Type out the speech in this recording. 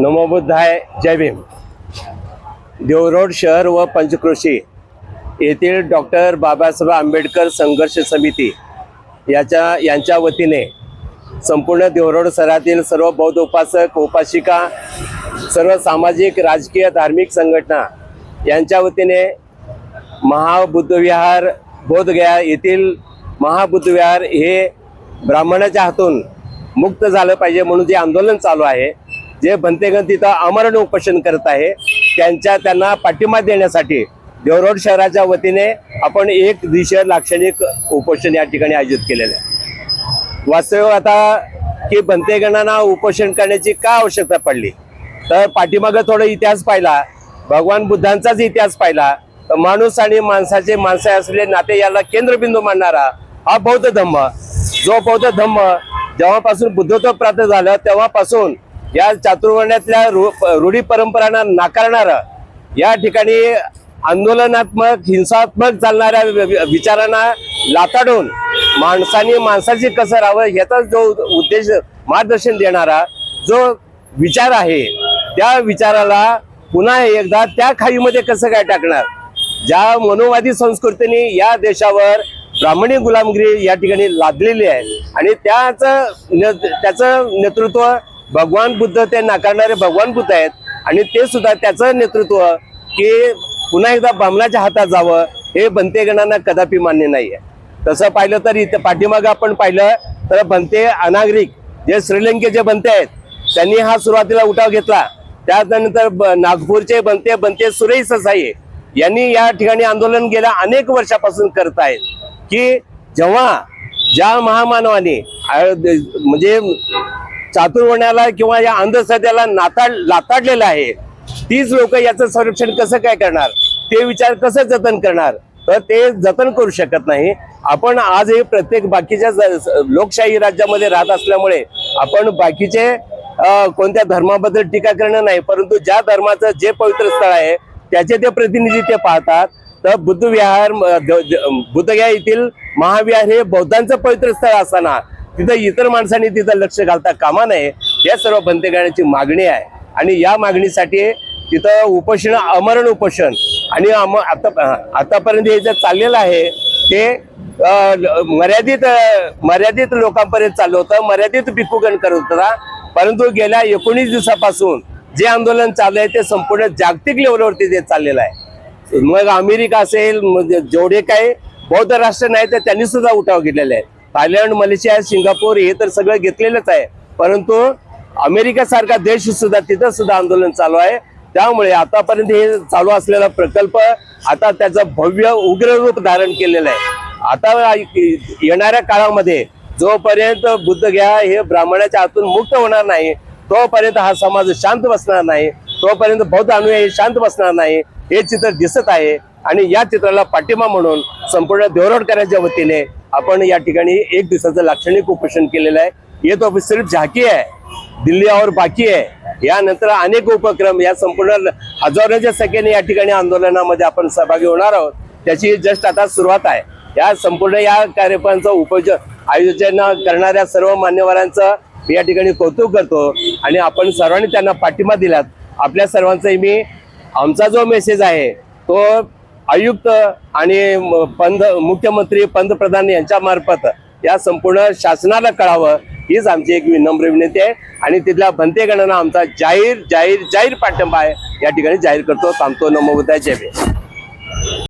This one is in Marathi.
नमोबुद्धाय जय भीम. देवरोड शहर व पंचकृषी येथील डॉक्टर बाबासाहेब आंबेडकर संघर्ष समिती याच्या यांच्या वतीने संपूर्ण देवरोड शहरातील सर्व बौद्ध उपासक उपासिका सर्व सामाजिक राजकीय धार्मिक संघटना यांच्या वतीने महाबुद्धविहार बोधगया येथील महाबुद्धविहार हे ब्राह्मणाच्या हातून मुक्त झालं पाहिजे म्हणून जे आंदोलन चालू आहे जे भंतेगण तिथं आमरण उपोषण करत आहे त्यांच्या त्यांना पाठिंबा देण्यासाठी देवरोड शहराच्या वतीने आपण एक दिवसीय लाक्षणिक उपोषण या ठिकाणी आयोजित केलेलं आहे. वास्तव आता की भंतेगणांना उपोषण करण्याची का आवश्यकता पडली? तर पाठीमागं थोडं इतिहास पाहिला भगवान बुद्धांचाच इतिहास पाहिला तर माणूस आणि माणसाचे माणसे असलेले नाते याला केंद्रबिंदू मानणारा हा बौद्ध धम्म. जो बौद्ध धम्म जेव्हापासून बुद्धत्व प्राप्त झालं तेव्हापासून या चातुर्वर्ण्यातल्या रू- रूढी परंपरांना नाकारणारं या ठिकाणी आंदोलनात्मक हिंसात्मक चालणाऱ्या विचारांना लाताडून माणसाने माणसाची कसं राहावं याचा जो उद्देश मार्गदर्शन देणारा जो विचार आहे त्या विचाराला पुन्हा एकदा त्या खाईमध्ये कसं काय टाकणार? ज्या मनोवादी संस्कृतीने या देशावर ब्राह्मणी गुलामगिरी या ठिकाणी लादलेली आहे आणि त्याच त्याचं नेतृत्व भगवान बुद्ध ते नाकारणारे भगवान बुद्ध आहेत. आणि ते सुद्धा त्याचं नेतृत्व की पुन्हा एकदा बामणाच्या हातात जावं हे बनतेगणांना कदापि मान्य नाही आहे तसं पाहिलं तर इथं पाठीमागं आपण पाहिलं तर बनते अनागरिक जे श्रीलंकेचे बनते आहेत त्यांनी हा सुरुवातीला उठाव घेतला. त्यानंतर नागपूरचे बनते बनते सुरेश ससाई यांनी या ठिकाणी आंदोलन गेल्या अनेक वर्षापासून करत आहेत की जेव्हा ज्या महामानवाने म्हणजे चातुर्वण्याला किंवा या अंधश्रद्धेला नाताड लाताडलेलं आहे. तीच लोक याचं संरक्षण कसं काय करणार? ते विचार कसं जतन करणार? तर ते जतन करू शकत नाही. आपण आजही प्रत्येक बाकीच्या लोकशाही राज्यामध्ये राहत असल्यामुळे आपण बाकीचे कोणत्या धर्माबद्दल टीका करणं नाही परंतु ज्या धर्माचं जे पवित्र स्थळ आहे त्याचे ते प्रतिनिधी ते पाहतात तर बुद्ध विहार बुद्धगया येथील महाविहार हे बौद्धांचं पवित्र स्थळ असताना तिथं इतर माणसांनी तिथं लक्ष घालता कामा नये या सर्व बंदीकरणाची मागणी आहे. आणि या मागणीसाठी तिथं उपोषण अमरण उपोषण आणि अम आता आतापर्यंत हे जे चाललेलं आहे ते मर्यादित मर्यादित लोकांपर्यंत चाललं होतं मर्यादित भिक्खूगण करत होता. परंतु गेल्या एकोणीस दिवसापासून जे आंदोलन चालू आहे ते संपूर्ण जागतिक लेवलवरती ते चाललेलं आहे. मग अमेरिका असेल जेवढे काही बौद्ध राष्ट्र नाही तर त्यांनी सुद्धा उठाव घेतलेले आहे थायलंड मलेशिया सिंगापूर हे तर सगळं घेतलेलंच आहे. परंतु अमेरिकेसारखा देश सुद्धा तिथं सुद्धा आंदोलन चालू आहे. त्यामुळे आतापर्यंत हे चालू असलेला प्रकल्प आता त्याचं भव्य उग्र रूप धारण केलेलं आहे. आता येणाऱ्या काळामध्ये जोपर्यंत बुद्ध घ्या हे ब्राह्मणाच्या हातून मुक्त होणार नाही तोपर्यंत हा समाज शांत बसणार नाही तोपर्यंत बौद्ध अनुयायी शांत बसणार नाही हे चित्र दिसत आहे. आणि या चित्राला पाठिंबा म्हणून संपूर्ण देवरोडकरांच्या वतीने आपण या ठिकाणी एक दिवसाचं लाक्षणिक उपोषण केलेलं आहे. येत ऑफिसर सिर्फ झाकी आहे दिल्ली और बाकी आहे. यानंतर अनेक उपक्रम या संपूर्ण हजारोच्या संख्येने या ठिकाणी आंदोलनामध्ये आपण सहभागी होणार आहोत. त्याची जस्ट आता सुरुवात आहे. या संपूर्ण या कार्यक्रमाचं उपज आयोजन करणाऱ्या सर्व मान्यवरांचं या ठिकाणी कौतुक करतो आणि आपण सर्वांनी त्यांना पाठिंबा दिलात. आपल्या सर्वांचाही मी आमचा जो मेसेज आहे तो आयुक्त आणि पंत मुख्यमंत्री पंतप्रधान यांच्या मार्फत या संपूर्ण शासनाला कळावं हीच आमची एक विनम्र विनंती आहे. आणि तिथल्या भंतेगणांना आमचा जाहीर जाहीर जाहीर पाठिंबा आहे. या ठिकाणी जाहीर करतो थांबतो नमो जय